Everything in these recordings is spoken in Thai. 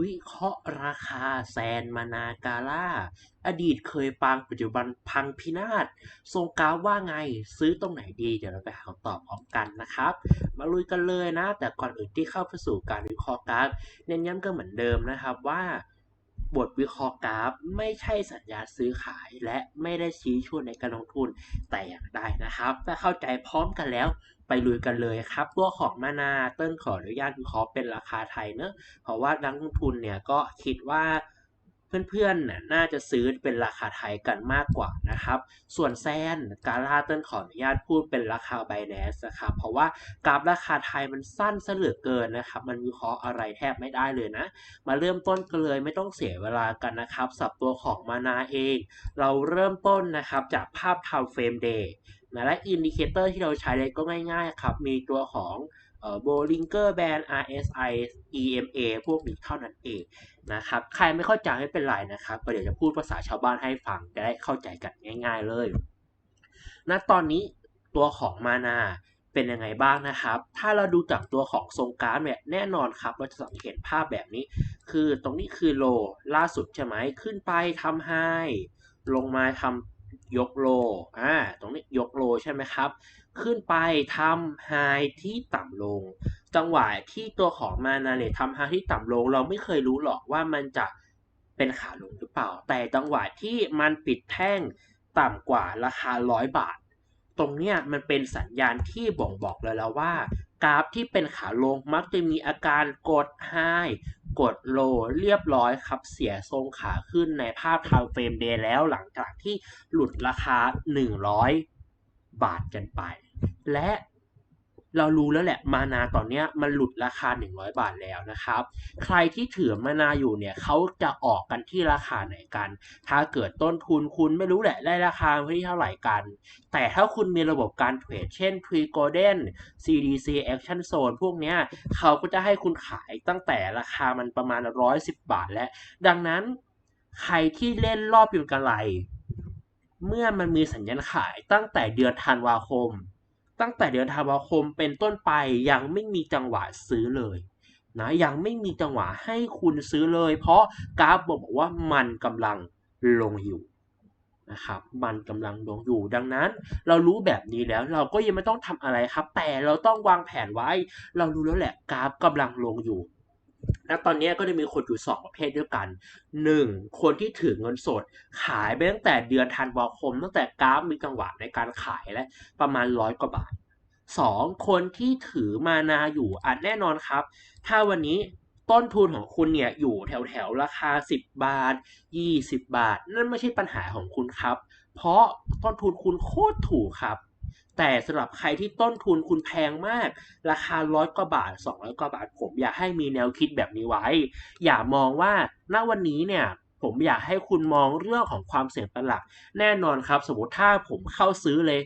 วิเคราะห์ราคาแซนมานาการ่า อดีตเคยปังปัจจุบันพังพินาศทรงกาวว่าไงซื้อตรงไหนดี เดี๋ยวเราไปหาคำตอบพร้อมกันนะครับ มาลุยกันเลยนะ แต่ก่อนอื่นที่เข้าไปสู่การวิเคราะห์การเน้นย้ำกันเหมือนเดิมนะครับว่า บทวิเคราะห์กราฟ ไม่ใช่สัญญาซื้อขายและไม่ได้ชี้ชวนในการลงทุนแต่อย่างใดนะครับ ถ้าเข้าใจพร้อมกันแล้วไปลุยกันเลยครับ ตัวของมานาเติ้ลขออนุญาตวิเคราะห์เป็นราคาไทยเนอะเพราะว่านักลงทุนเนี่ยก็คิดว่า เพื่อนๆน่ะน่าจะซื้อเป็นราคาไทยกันมากกว่านะครับ ส่วนแซนกาลาเติ้ลขออนุญาตพูดเป็นราคาไบแนสนะครับเพราะว่ากราฟราคาไทยมันสั้นเสลือเกินนะครับ มันวิเคราะห์อะไรแทบไม่ได้เลยนะ มาเริ่มต้นกันเลยไม่ต้องเสียเวลากันนะครับ สับตัวของมานาเอง เราเริ่มต้นนะครับจากภาพ time frame day นะและอินดิเคเตอร์ที่เราใช้เลยก็ง่ายๆครับ มีตัวของ เอ่อ Bollinger Band RSI EMA พวกนี้เท่านั้นเองนะครับ ใครไม่เข้าใจไม่เป็นไรนะครับก็เดี๋ยวจะพูดภาษาชาวบ้านให้ฟังจะได้เข้าใจกันง่าย ๆเลยณตอนนี้ตัวของมานาเป็นยังไงบ้างนะครับ ถ้าเราดูจากตัวของทรงกราฟเนี่ยแน่นอนครับเราจะสังเกตภาพแบบนี้ คือตรงนี้คือโลล่าสุดใช่ไหมขึ้นไปทำไฮลงมาทำยกโลอ่าตรงนี้ยกโลใช่ไหมครับ ขึ้นไปทำไฮที่ต่ำลง จังหวะที่ตัวของมานาเลททำไฮที่ต่ำลง เราไม่เคยรู้หรอกว่ามันจะเป็นขาลงหรือเปล่า แต่จังหวะที่มันปิดแท่งต่ำกว่าราคาร้อยบาท ตรงเนี้ยมันเป็นสัญญาณที่บ่งบอกเลยแล้วว่า กราฟที่เป็นขาลงมักจะมีอาการกดไฮกดโลเรียบร้อยครับเสียทรงขาขึ้นในภาพ time frame day แล้วหลังจากที่หลุดราคา 100 บาทกันไป และเรารู้แล้วแหละมานาตอนนี้มันหลุดราคา 100 บาทแล้วนะครับ ใครที่ถือมานาอยู่เนี่ยเขาจะออกกันที่ราคาไหนกัน ถ้าเกิดต้นทุนคุณไม่รู้แหละได้ราคาที่เท่าไหร่กัน แต่ถ้าคุณมีระบบการเทรดเช่น Pre Golden CDC Action Zone พวกเนี้ยเขาก็จะให้คุณขายตั้งแต่ราคามันประมาณ 110 บาทแล้วดังนั้นใครที่เล่นรอบอยู่กันไร เมื่อมันมีสัญญาณขายตั้งแต่เดือนธันวาคม ตั้งแต่เดือนธันวาคมเป็นต้นไปยังไม่มีจังหวะซื้อเลยนะยังไม่มีจังหวะให้คุณซื้อเลย เพราะกราฟบอกว่ามันกำลังลงอยู่นะครับมันกำลังลงอยู่ดังนั้น เรารู้แบบนี้แล้วเราก็ยังไม่ต้องทำอะไรครับ แต่เราต้องวางแผนไว้ เรารู้แล้วแหละกราฟกำลังลงอยู่ และตอนนี้ก็จะมีคนอยู่สองประเภทด้วยกันหนึ่งคนที่ถือเงินสด ขายไปตั้งแต่เดือนธันวาคม ตั้งแต่กราฟมีจังหวะในการขายและประมาณร้อยกว่าบาทสองคนที่ถือมานาอยู่อันแน่นอนครับ ถ้าวันนี้ต้นทุนของคุณเนี่ยอยู่แถวแถวราคา 10 บาท 20 บาท นั่นไม่ใช่ปัญหาของคุณครับ เพราะต้นทุนคุณโคตรถูกครับ แต่สำหรับใครที่ต้นทุนคุณแพงมาก ราคาร้อยกว่าบาท 200 กว่าบาท ผมอยากให้มีแนวคิดแบบนี้ไว้ อย่ามองว่าณวันนี้เนี่ยผมอยากให้คุณมองเรื่องของความเสี่ยงเป็นหลัก แน่นอนครับ สมมติถ้าผมเข้าซื้อเลย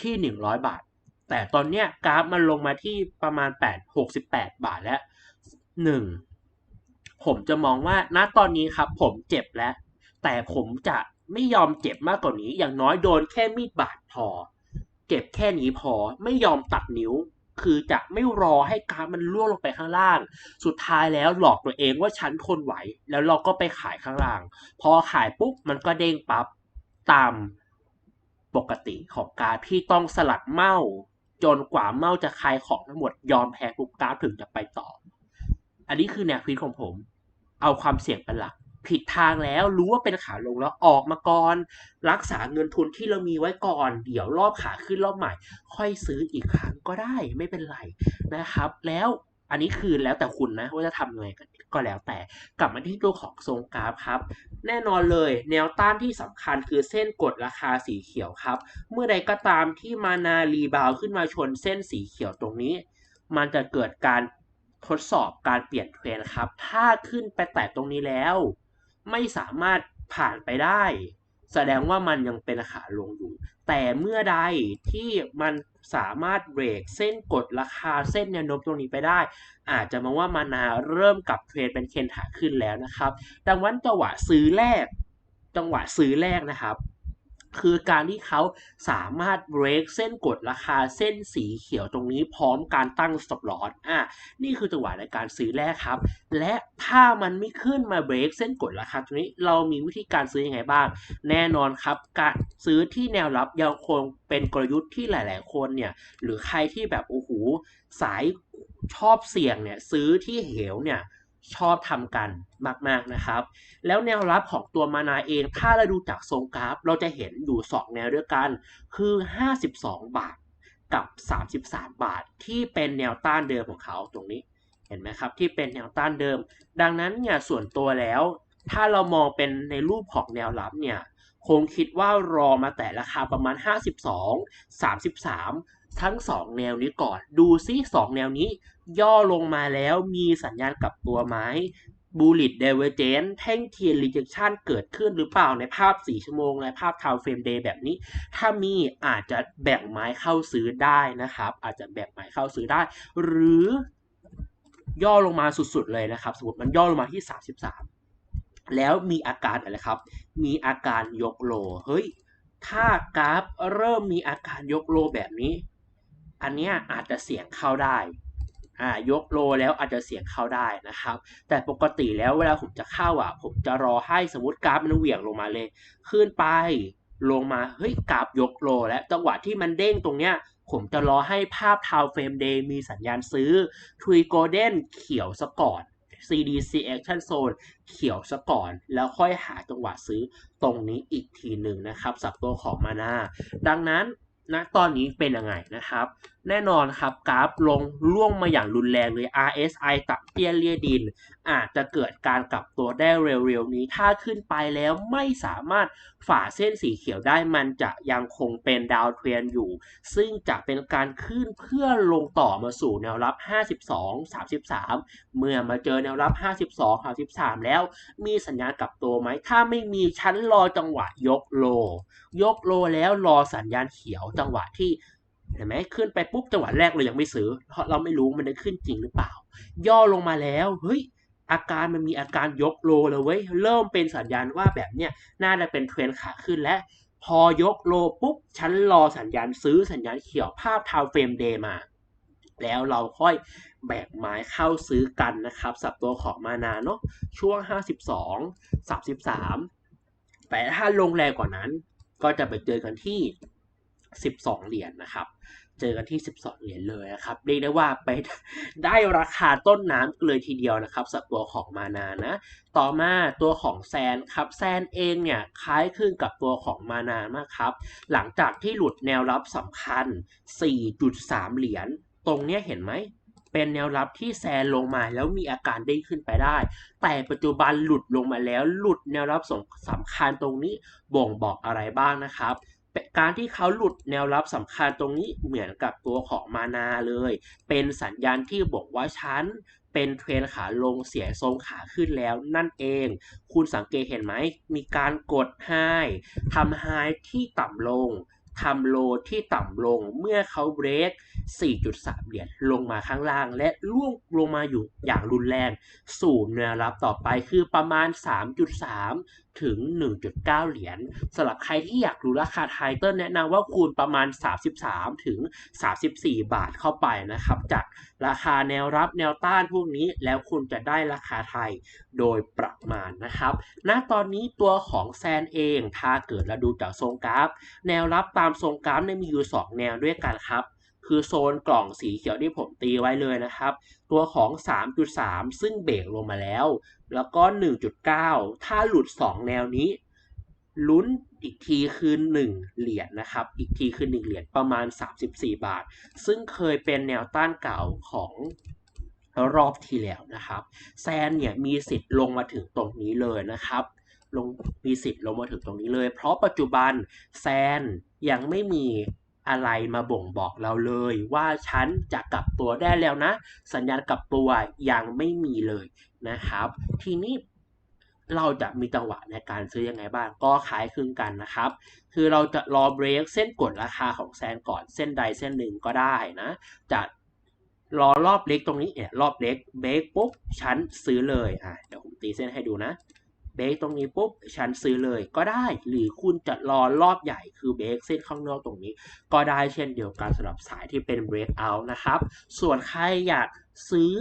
ที่ 100 บาท แต่ตอนเนี้ยกราฟมันลงมาที่ประมาณ 8 68 บาทแล้ว 1 ผมจะมองว่าณตอนนี้ครับ ผมเจ็บแล้ว แต่ผมจะไม่ยอมเจ็บมากกว่านี้ อย่างน้อยโดนแค่มีดบาดพอ เจ็บแค่นี้พอไม่ยอมตัดนิ้ว คือจะไม่รอให้กาฟมันล่วงลงไปข้างล่าง สุดท้ายแล้วหลอกตัวเองว่าฉันทนไหว แล้วเราก็ไปขายข้างล่าง พอขายปุ๊บมันก็เด้งปั๊บตามปกติของกาฟที่ต้องสลัดเมาจนกว่าเมาจะคลายของทั้งหมดยอมแพ้ปุ๊บกาฟถึงจะไปต่อ อันนี้คือแนวคิดของผม เอาความเสี่ยงเป็นหลัก ผิดทางแล้ว รู้ว่าเป็นขาลงแล้วออกมาก่อน รักษาเงินทุนที่เรามีไว้ก่อน เดี๋ยวรอบขาขึ้นรอบใหม่ ค่อยซื้ออีกครั้งก็ได้ไม่เป็นไรนะครับ แล้วอันนี้คือแล้วแต่คุณนะว่าจะทำยังไงก็แล้วแต่กลับมาที่ตัวของทรงกราฟครับ แน่นอนเลย แนวต้านที่สำคัญคือเส้นกดราคาสีเขียวครับ เมื่อใดก็ตามที่มานารีบาวขึ้นมาชนเส้นสีเขียวตรงนี้ มันจะเกิดการทดสอบการเปลี่ยนเทรนครับ ถ้าขึ้นไปแตะตรงนี้แล้ว ไม่สามารถผ่านไปได้ แสดงว่ามันยังเป็นขาลงอยู่ แต่เมื่อใดที่มันสามารถเบรกเส้นกดราคาเส้นแนวโน้มตรงนี้ไปได้ อาจจะมองว่ามานาเริ่มกลับเทรนเป็นเคนขาขึ้นแล้วนะครับ ดังนั้นจังหวะซื้อแรกจังหวะซื้อแรกนะครับ คือการที่เขาสามารถ break เส้นกดราคาเส้นสีเขียวตรงนี้พร้อมการตั้ง stop loss อะนี่คือจังหวะในการซื้อแรกครับ และถ้ามันไม่ขึ้นมา break เส้นกดราคาตรงนี้เรามีวิธีการซื้อยังไงบ้าง แน่นอนครับ การซื้อที่แนวรับยังคงเป็นกลยุทธ์ที่หลาย ๆ คนเนี่ยหรือใครที่แบบโอ้โหสายชอบเสี่ยงเนี่ยซื้อที่เหวเนี่ย ชอบทำกันมากๆนะครับ แล้วแนวรับของตัวมานาเอง ถ้าเราดูจากทรงกราฟ เราจะเห็นอยู่ 2 แนวด้วยกัน คือ 52 บาทกับ 33 บาท ที่เป็นแนวต้านเดิมของเขาตรงนี้ เห็นไหมครับ ที่เป็นแนวต้านเดิม ดังนั้นเนี่ยส่วนตัวแล้ว ถ้าเรามองเป็นในรูปของแนวรับเนี่ยคงคิดว่ารอมาแต่ราคาประมาณ 52 33 ทั้ง 2 แนวนี้ก่อน ดูซิ 2 แนวนี้ ย่อลงมาแล้วมีสัญญาณกลับตัวไหมบูลิตเดเวเจนแท่งเทียนรีเจคชันเกิดขึ้นหรือเปล่าในภาพ 4 ชั่วโมงในภาพทาวเฟรมเดย์แบบนี้ ถ้ามีอาจจะแบ่งไม้เข้าซื้อได้นะครับ อาจจะแบ่งไม้เข้าซื้อได้ หรือย่อลงมาสุดๆเลยนะครับ สมมติมันย่อลงมาที่ 33 แล้วมีอาการอะไรครับ มีอาการยกโล เฮ้ย ถ้ากราฟเริ่มมีอาการยกโลแบบนี้ อันเนี้ยอาจจะเสี่ยงเข้าได้ อ่ายกโลแล้วอาจจะเสียงเข้าได้นะครับ แต่ปกติแล้วเวลาผมจะเข้าอะ ผมจะรอให้สมมติกราฟมันเหวี่ยงลงมาเลย ขึ้นไปลงมาเฮ้ยกราฟยกโล แล้วจังหวะที่มันเด้งตรงเนี้ยผมจะรอให้ภาพทาวเฟรมเดย์มีสัญญาณซื้อทรีโกลเด้นเขียวซะก่อน CDC Action Zone เขียวซะก่อน แล้วค่อยหาจังหวะซื้อตรงนี้อีกทีหนึ่งนะครับสับตัวของมานาดังนั้นณนะตอนนี้เป็นยังไงนะครับ แน่นอนครับกราฟลงร่วงมาอย่างรุนแรงเลย RSI ตับเตี้ยเลียดิน อาจจะเกิดการกลับตัวได้เร็วๆนี้ ถ้าขึ้นไปแล้วไม่สามารถฝ่าเส้นสีเขียวได้มันจะยังคงเป็นดาวเทรนอยู่ ซึ่งจะเป็นการขึ้นเพื่อลงต่อมาสู่แนวรับ 52 33 เมื่อมาเจอแนวรับ 52 33 แล้ว มีสัญญาณกลับตัวไหม ถ้าไม่มีชั้นรอจังหวะยกโล ยกโลแล้วรอสัญญาณเขียวจังหวะที่ เห็นไหมขึ้นไปปุ๊บจังหวะแรกเรายังไม่ซื้อ เพราะเราไม่รู้มันได้ขึ้นจริงหรือเปล่า ย่อลงมาแล้วเฮ้ยอาการมันมีอาการยกโลเลยเว้ยเริ่มเป็นสัญญาณว่าแบบเนี้ยน่าจะเป็นเทรนขาขึ้นและ พอยกโลปุ๊บฉันรอสัญญาณซื้อสัญญาณเขียวภาพทาวเฟรมเดย์มา แล้วเราค่อยแบกไม้เข้าซื้อกันนะครับ สับตัวของมานาเนาะช่วง 52 33 แต่ถ้าลงแรงกว่านั้นก็จะไปเจอกันที่ 12 เหรียญนนะครับ เจอกันที่ 12 เหรียญเลยนะครับ เรียกได้ว่าไปได้ราคาต้นน้ำเลยทีเดียวนะครับสับตัวของมานานะ ต่อมาตัวของแซนครับแซนเองเนี่ยคล้ายคลึงกับตัวของมานามากครับ หลังจากที่หลุดแนวรับสำคัญ 4.3 เหรียญ ตรงเนี้ยเห็นไหมเป็นแนวรับที่แซนลงมาแล้วมีอาการเด้งขึ้นไปได้ แต่ปัจจุบันหลุดลงมาแล้วหลุดแนวรับสำคัญตรงนี้บ่งบอกอะไรบ้างนะครับ การที่เขาหลุดแนวรับสำคัญตรงนี้เหมือนกับตัวของมานาเลย เป็นสัญญาณที่บอกว่าชั้นเป็นเทรนขาลงเสียทรงขาขึ้นแล้วนั่นเอง คุณสังเกตเห็นไหม มีการกดไฮทำไฮที่ต่ำลงทำโลที่ต่ำลงเมื่อเขาเบรก 4.3 เหรียญลงมาข้างล่าง และล่วงลงมาอยู่อย่างรุนแรง สู่แนวรับต่อไปคือประมาณ 3.3 ถึง 1.9 เหรียญสำหรับใครที่อยากรู้ราคาไทเติลแนะนำว่าคูณประมาณ 33 ถึง 34 บาทเข้าไปนะครับ จากราคาแนวรับแนวต้านพวกนี้แล้วคุณจะได้ราคาไทยโดยประมาณนะครับ ณ ตอนนี้ตัวของแซนเอง ถ้าเกิดเราดูจากทรงกราฟ แนวรับตามทรงกราฟเนี่ยมีอยู่ 2 แนวด้วยกันครับ คือโซนกล่องสีเขียวที่ผมตีไว้เลยนะครับ ตัวของ 3.3 ซึ่งเบรกลงมาแล้ว แล้วก็ 1.9 ถ้าหลุด 2 แนวนี้ลุ้นอีกทีคือ 1 เหรียญนะครับ อีกทีคือ 1 เหรียญประมาณ 34 บาท ซึ่งเคยเป็นแนวต้านเก่าของรอบที่แล้วนะครับ แซนเนี่ยมีสิทธิ์ลงมาถึงตรงนี้เลยนะครับ ลงมีสิทธิ์ลงมาถึงตรงนี้เลย เพราะปัจจุบันแซนยังไม่มี อะไรมาบ่งบอกเราเลย ว่าฉันจะกลับตัวได้แล้วนะ สัญญาณกลับตัวยังไม่มีเลยนะครับ ทีนี้เราจะมีจังหวะในการซื้อยังไงบ้าง ก็ขายคลึงกันนะครับ คือเราจะรอเบรกเส้นกดราคาของแซนก่อนเส้นใดเส้นหนึ่งก็ได้นะจะรอรอบเล็กตรงนี้เนี่ยรอบเล็กเบรกปุ๊บชั้นซื้อเลยอะเดี๋ยวผมตีเส้นให้ดูนะ เบรกตรงนี้ปุ๊บฉันซื้อเลยก็ได้ หรือคุณจะรอรอบใหญ่คือเบรกเส้นข้างนอกตรงนี้ ก็ได้เช่นเดียวกันสำหรับสายที่เป็น break out นะครับ ส่วนใครอยากซื้อ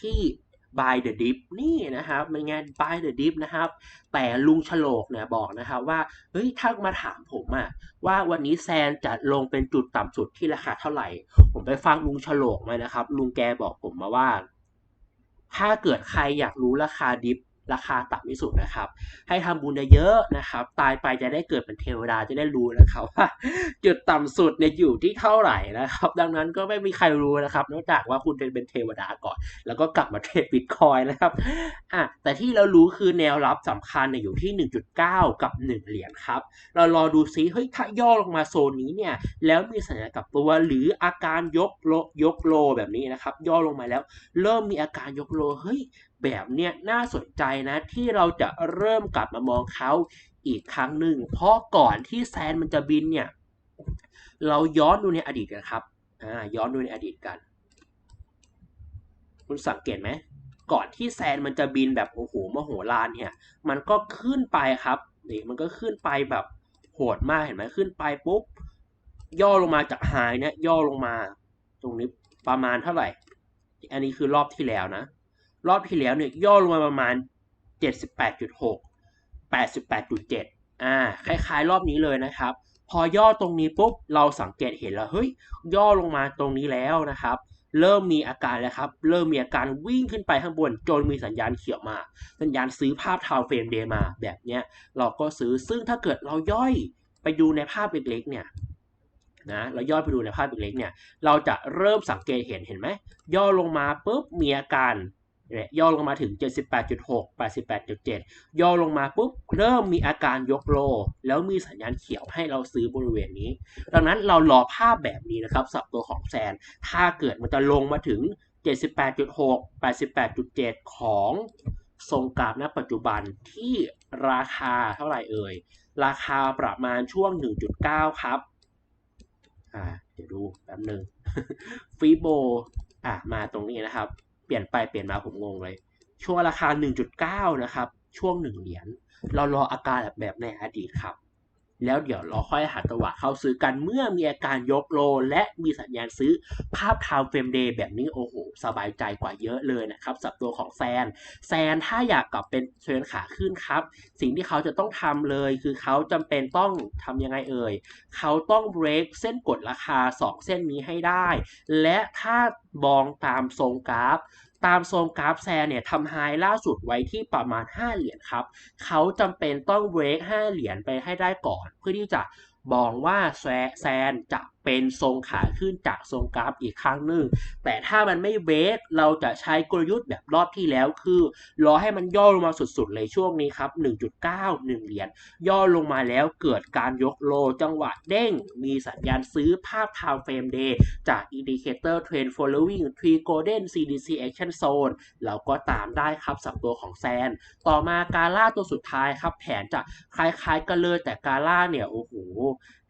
ที่ buy the dip นี่นะครับมันไง buy the dip นะครับ แต่ลุงฉลกเนี่ยบอกนะครับว่า เฮ้ยถ้ามาถามผมอะว่าวันนี้แซนจะลงเป็นจุดต่ำสุดที่ราคาเท่าไหร่ ผมไปฟังลุงฉลกมานะครับ ลุงแกบอกผมมาว่า ถ้าเกิดใครอยากรู้ราคาดิฟ ราคาต่ำที่สุดนะครับ ให้ทำบุญเยอะๆนะครับ ตายไปจะได้เกิดเป็นเทวดาจะได้รู้นะครับว่าจุดต่ำสุดเนี่ยอยู่ที่เท่าไหร่นะครับ ดังนั้นก็ไม่มีใครรู้นะครับ นอกจากว่าคุณจะเป็นเทวดาก่อน แล้วก็กลับมาเทรดบิตคอยนะครับอะแต่ที่เรารู้คือแนวรับสำคัญเนี่ยอยู่ที่ 1.9 กับ 1 เหรียญครับ เรารอดูซิเฮ้ยถ้าย่อลงมาโซนนี้เนี่ยแล้วมีสัญญาณกลับตัวหรืออาการยกโลยกโลแบบนี้นะครับ ย่อลงมาแล้ว เริ่มมีอาการยกโลเฮ้ย แบบเนี้ยน่าสนใจนะที่เราจะเริ่มกลับมามองเขาอีกครั้งหนึ่ง เพราะก่อนที่แซนมันจะบินเนี่ยเราย้อนดูในอดีตกันครับอ่าย้อนดูในอดีตกัน คุณสังเกตไหมก่อนที่แซนมันจะบินแบบโอ้โหมโหฬารเนี่ย มันก็ขึ้นไปครับนี่มันก็ขึ้นไปแบบโหดมากเห็นไหมขึ้นไปปุ๊บย่อลงมาจากไฮเนี่ยย่อลงมา ตรงนี้ประมาณเท่าไหร่ อันนี้คือรอบที่แล้วนะ รอบที่แล้วเนี่ยย่อลงมาประมาณ 78.6 88.7 อ่า คล้ายๆ รอบนี้เลยนะครับ พอย่อตรงนี้ปุ๊บ เราสังเกตเห็นแล้ว เฮ้ย ย่อลงมาตรงนี้แล้วนะครับ เริ่มมีอาการแล้วครับ เริ่มมีอาการวิ่งขึ้นไปข้างบน จนมีสัญญาณเขียวมา สัญญาณซื้อภาพทาวเฟรมเดย์มา แบบเนี้ย เราก็ซื้อ ซึ่งถ้าเกิดเราย่อยไปดูในภาพเล็กๆเนี่ยนะเราย่อไปดูในภาพเล็กๆเนี่ย เราจะเริ่มสังเกตเห็นเห็นไหม ย่อลงมาปุ๊บมีอาการ เนี่ยย่อลงมาถึง 78.6 88.7 ย่อลงมาปุ๊บเริ่มมีอาการยกโล แล้วมีสัญญาณเขียวให้เราซื้อบริเวณนี้ ดังนั้นเรารอภาพแบบนี้นะครับสับตัวของแซน ถ้าเกิดมันจะลงมาถึง 78.6 88.7 ของทรงกราฟณปัจจุบันที่ราคาเท่าไหร่เอ่ย ราคาประมาณช่วง 1.9 ครับ อ่า เดี๋ยวดูแป๊บหนึ่งฟีโบอะมาตรงนี้นะครับ เปลี่ยนไปเปลี่ยนมาผมงงเลย ช่วงราคา 1.9 นะครับ ช่วง 1 เหรียญ เรารออาการแบบแบบในอดีตครับ แล้วเดี๋ยวเราค่อยหาจังหวะเข้าซื้อกันเมื่อมีอาการยกโล และมีสัญญาณซื้อภาพทาวเฟรมเดย์แบบนี้โอ้โห สบายใจกว่าเยอะเลยนะครับสับตัวของแซน แซนถ้าอยากกลับเป็นเทรนขาขึ้นครับ สิ่งที่เขาจะต้องทำเลยคือเขาจำเป็นต้องทำยังไงเอ่ย เขาต้อง break เส้นกดราคา 2 เส้นนี้ให้ได้ และถ้ามองตามทรงกราฟ ตามโซนกราฟแซนเนี่ยทำไฮล่าสุดไว้ที่ประมาณ 5 เหรียญครับ เขาจำเป็นต้องเวก5เหรียญไปให้ได้ก่อน เพื่อที่จะบองว่าแซแซนจะเป็นทรงขาขึ้นจากทรงกราฟอีกครั้งหนึ่ง แต่ถ้ามันไม่เบรกเราจะใช้กลยุทธ์แบบรอบที่แล้วคือรอให้มันย่อลงมาสุดๆเลยช่วงนี้ครับ 1.9 1 เหรียญย่อลงมาแล้วเกิดการยกโลจังหวะเด้ง มีสัญญาณซื้อภาพ time frame day จาก indicator trend following tree golden CDC action zone เราก็ตามได้ครับสับตัวของแซน ต่อมาการล่าตัวสุดท้ายครับ แผนจะคล้ายๆกันเลยแต่การล่าเนี่ยโอ้โห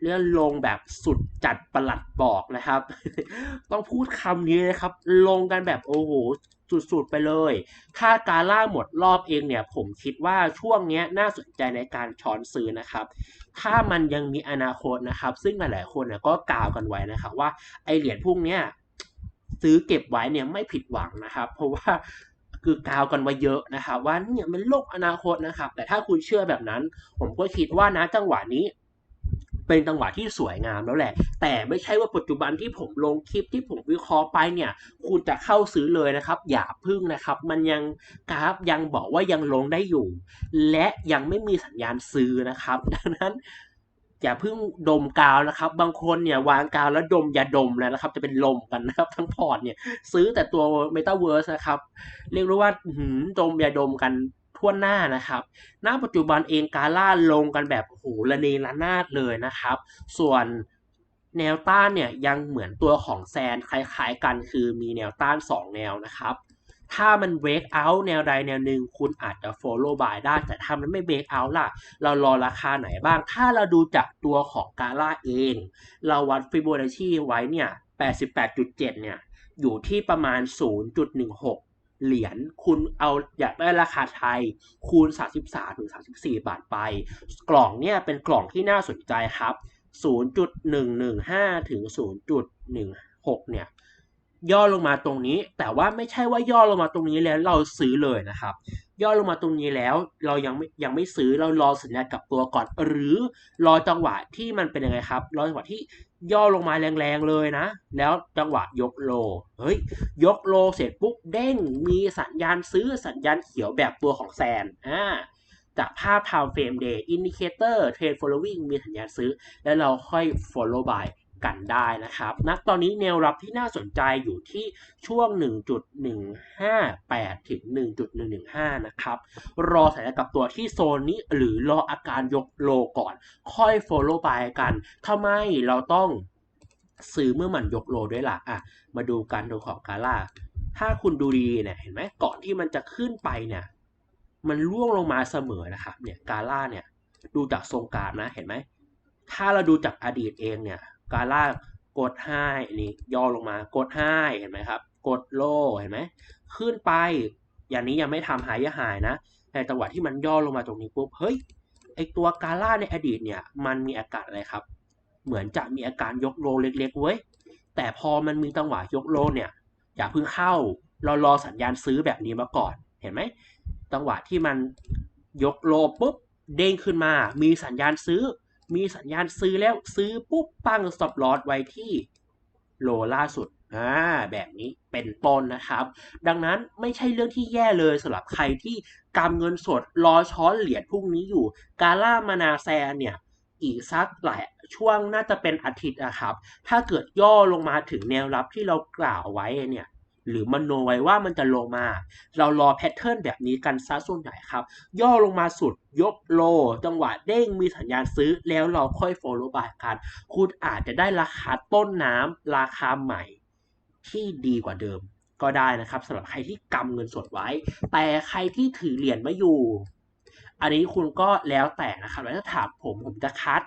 เลื่อนลงแบบสุดจัดประหลัดบอกนะครับ ต้องพูดคำนี้เลยครับ ลงกันแบบโอ้โหสุดๆไปเลย ถ้าการล่าหมดรอบเองเนี่ย ผมคิดว่าช่วงนี้น่าสนใจในการช้อนซื้อนะครับ ถ้ามันยังมีอนาคตนะครับ ซึ่งหลายๆคนเนี่ยก็กล่าวกันไว้นะครับ ว่าไอเหรียญพวกเนี้ยซื้อเก็บไว้เนี่ยไม่ผิดหวังนะครับ เพราะว่าคือกล่าวกันไว้เยอะนะครับว่าเนี่ยมันโลกอนาคตนะครับ แต่ถ้าคุณเชื่อแบบนั้น ผมก็คิดว่านะจังหวะนี้ เป็นจังหวะที่สวยงามแล้วแหละ แต่ไม่ใช่ว่าปัจจุบันที่ผมลงคลิปที่ผมวิเคราะห์ไปเนี่ยคุณจะเข้าซื้อเลยนะครับ อย่าพึ่งนะครับ มันยังกราฟยังบอกว่ายังลงได้อยู่ และยังไม่มีสัญญาณซื้อนะครับ ดังนั้นอย่าเพิ่งดมกาวนะครับ บางคนเนี่ยวางกาวแล้วดมอย่าดมแล้วนะครับ จะเป็นลมกันนะครับ ทั้งพอร์ตเนี่ย ซื้อแต่ตัว Metaverse นะครับ เรียกได้ว่าอื้อหือดมยาดมกัน ทั่วหน้านะครับ ณ ปัจจุบันเองกาล่าลงกันแบบโหระเนระนาดเลยนะครับ ส่วนแนวต้านเนี่ยยังเหมือนตัวของแซนคล้ายๆกัน คือมีแนวต้าน 2 แนวนะครับ ถ้ามัน break out แนวใดแนวหนึ่งคุณอาจจะ follow buy ได้ แต่ถ้ามันไม่ break out ล่ะ เรารอราคาไหนบ้าง ถ้าเราดูจากตัวของกาล่าเอง เราวัดฟิโบนัชชีไว้เนี่ย 88.7 เนี่ย อยู่ที่ประมาณ 0.16 เหรียญคุณเอาอยากได้ราคาไทย คูณ 33ถึง34 บาทไป กล่องเนี่ยเป็นกล่องที่น่าสนใจครับ 0.115 ถึง 0.16 เนี่ย ย่อลงมาตรงนี้ แต่ว่าไม่ใช่ว่าย่อลงมาตรงนี้แล้วเราซื้อเลยนะครับ ย่อลงมาตรงนี้แล้ว เรายังไม่ยังไม่ซื้อเรารอสัญญาณกับตัวก่อน หรือรอจังหวะที่มันเป็นยังไงครับรอจังหวะที่ย่อลงมาแรงๆเลยนะ แล้วจังหวะยกโลเฮ้ยยกโลเสร็จปุ๊บเด้งมีสัญญาณซื้อสัญญาณเขียวแบบตัวของแซนอ่าจากภาพ time frame day indicator trend following มีสัญญาณซื้อ แล้วเราค่อย follow by กันได้นะครับณตอนนี้แนวรับที่น่าสนใจอยู่ที่ช่วง 1.158 ถึง 1.115 นะครับ รอสัญญาณกลับตัวที่โซนนี้หรือรออาการยกโลก่อน ค่อย follow by กันทำไมเราต้องซื้อเมื่อมันยกโลด้วยล่ะอะ มาดูกันดูของกาล่า ถ้าคุณดูดีเนี่ยเห็นไหมก่อนที่มันจะขึ้นไปเนี่ย มันร่วงลงมาเสมอนะครับ เนี่ยกาล่าเนี่ย ดูจากทรงกราฟนะเห็นไหม ถ้าเราดูจากอดีตเองเนี่ย กาล่ากดให้นี่ย่อลงมากดให้เห็นไหมครับ กดโลเห็นไหมขึ้นไป อย่างนี้ยังไม่ทำหายหายนะแต่จังหวะที่มันย่อลงมาตรงนี้ปุ๊บเฮ้ยไอตัวกาล่าในอดีตเนี่ยมันมีอาการอะไรครับ เหมือนจะมีอาการยกโลเล็กๆเว้ยแต่พอมันมีจังหวะยกโลเนี่ยอย่าเพิ่งเข้าเรารอสัญญาณซื้อแบบนี้มาก่อนเห็นไหมจังหวะที่มันยกโลปุ๊บเด้งขึ้นมา มีสัญญาณซื้อ มีสัญญาณซื้อแล้วซื้อปุ๊บตั้ง stop loss ไว้ที่โลล่าสุดอ่าแบบนี้เป็นต้นนะครับ ดังนั้นไม่ใช่เรื่องที่แย่เลยสำหรับใครที่กำเงินสดรอช้อนเหรียญพรุ่งนี้อยู่ กาล่ามานาแซนเนี่ยอีกสักหลายช่วงน่าจะเป็นอาทิตย์นะครับ ถ้าเกิดย่อลงมาถึงแนวรับที่เรากล่าวไว้เนี่ย หรือมโนไว้ว่ามันจะลงมา เรารอแพทเทิร์นแบบนี้กันซะส่วนใหญ่ครับ ย่อลงมาสุดยกโล จังหวะเด้งมีสัญญาณซื้อแล้วเราค่อย follow by กัน คุณอาจจะได้ราคาต้นน้ำราคาใหม่ที่ดีกว่าเดิมก็ได้นะครับสำหรับใครที่กำเงินสดไว้ แต่ใครที่ถือเหรียญไม่อยู่ อันนี้คุณก็แล้วแต่นะครับแล้วถ้าถามผมผมจะคัด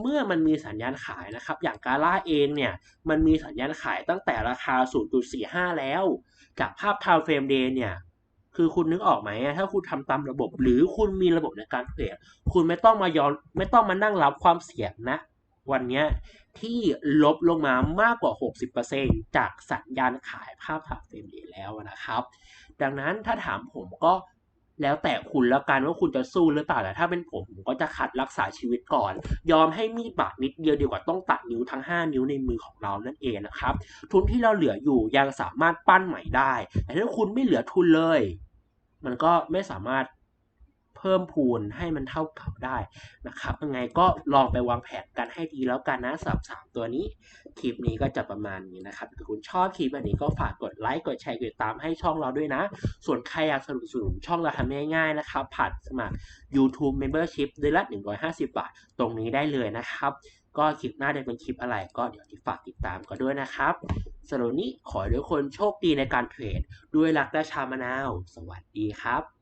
เมื่อมันมีสัญญาณขายนะครับ อย่างกาล่าเองเนี่ย มันมีสัญญาณขายตั้งแต่ราคา 0.45 แล้ว จากภาพ time frame day เนี่ย คือคุณนึกออกไหม ถ้าคุณทำตามระบบ หรือคุณมีระบบในการเทรด คุณไม่ต้องมายอมไม่ต้องมานั่งรับความเสี่ยงนะ วันนี้ที่ลบลงมามากกว่า 60%จากสัญญาณขายภาพ time frame day แล้วนะครับ ดังนั้นถ้าถามผมก็ แล้วแต่คุณแล้วกันว่าคุณจะสู้หรือเปล่าแต่ถ้าเป็นผมผมก็จะคัดรักษาชีวิตก่อน ยอมให้มีดบาดนิดเดียวดีกว่าต้องตัดนิ้วทั้ง 5 นิ้วในมือของเรานั่นเองนะครับ ทุนที่เราเหลืออยู่ยังสามารถปั้นใหม่ได้ แต่ถ้าคุณไม่เหลือทุนเลย มันก็ไม่สามารถ เพิ่มพูนให้มันเท่าเก่าได้นะครับยังไงก็ลองไปวางแผนกันให้ดีแล้วกันนะสำหรับสามตัวนี้ คลิปนี้ก็จะประมาณนี้นะครับถ้าคุณชอบคลิปแบบนี้ก็ฝากกดไลค์กดแชร์กดติดตามให้ช่องเราด้วยนะ ส่วนใครอยากสนับสนุนช่องเราทำง่ายๆนะครับผ่านสมัคร YouTube Membership เดือนละ 150 บาท ตรงนี้ได้เลยนะครับ ก็คลิปหน้าจะเป็นคลิปอะไร ก็เดี๋ยวที่ฝากติดตามก็ด้วยนะครับสำหรับวันนี้ขอให้ทุกคนโชคดีในการเทรดด้วยรักและชามะนาว สวัสดีครับ